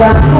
Wow.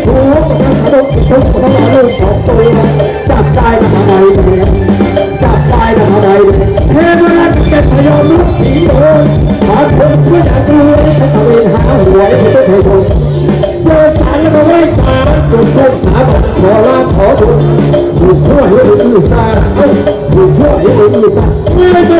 งของคนไทยอยากได้อะไรก็ต้องได้การบริหารดูแล้วถ้าสำเร็จดูแล้วถ้าสำเร็จก็จะรู้แล้วมาเล่นแม่ดอกทุกทยกันถ้าอยากเป็นทหารก็ต้องให้การบริหารบางคนเราผมไม่ถูกก็ต้องทำทุกข์ต้องมาเรื่องของตัวจับใจทำไมจับใจทำไมเทวราชเป็นพยอมลุกผีโอนบาคนเพื่อจะดูให้ตะเวนหาหวยให้ตัวเธอเดินสายแล้วก็ไว้ตาสุดท้ายสาบอกขอลาขอบุญถูกชั่วให้ดีซาเอ้ยถูกช่วให้ดีซาเมื่อเจอแต่พระ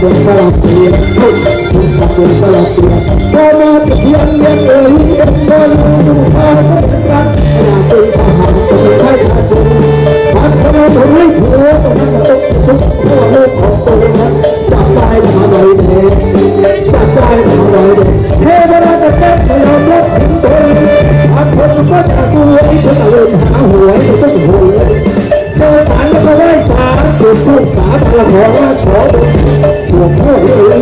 ถูกขับรถสลับเพียงถูกขับรถสลับเพียงพอมาเพียนเพียงเอ้ยเป็นคน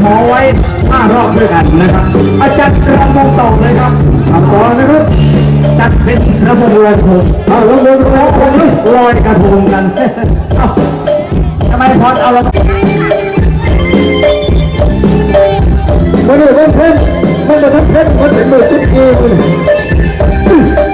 หมอไว้ห้ารอบด้วยกันนะครับอาจารย์กระมงต่อเลยครับทำต่อนะครับจัดเป็นระบบลอยกระทงเอาระบบลอยกระทงลอยกระทงกันเอาทำไมพอเอาละมันเลยเป็นเพ่นมันจะทำเพ่นมันเป็นมือชิดเองลอยกระทงลอยกระทง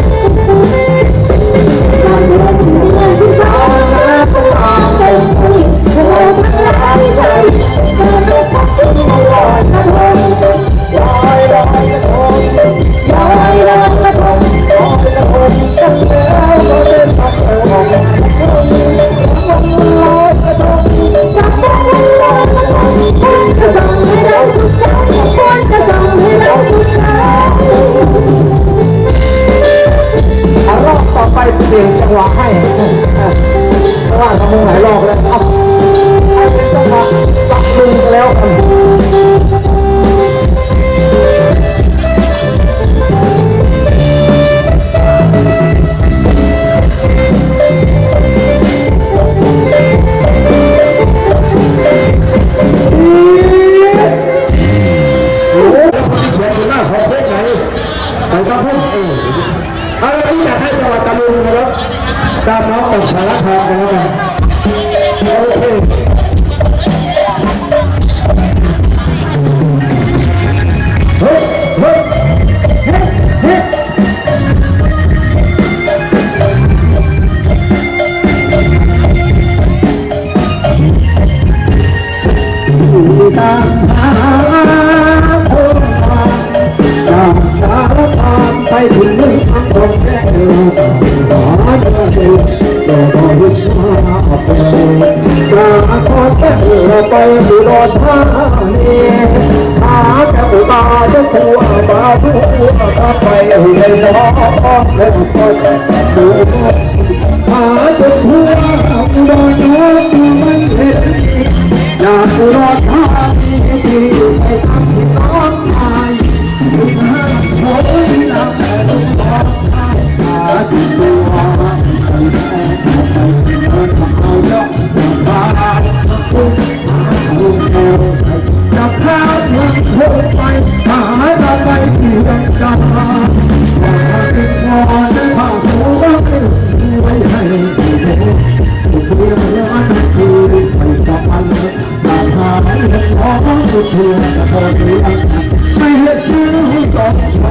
Oh, เดินไปสุดอดท่านี้หาจะอุบาจะกลัวบาผัวข์ไปเลยน้องเล่นคนดูหาเจะกลัวอุบาทุกข์มันเห็นอยากรอดท่านี้ We pull, I it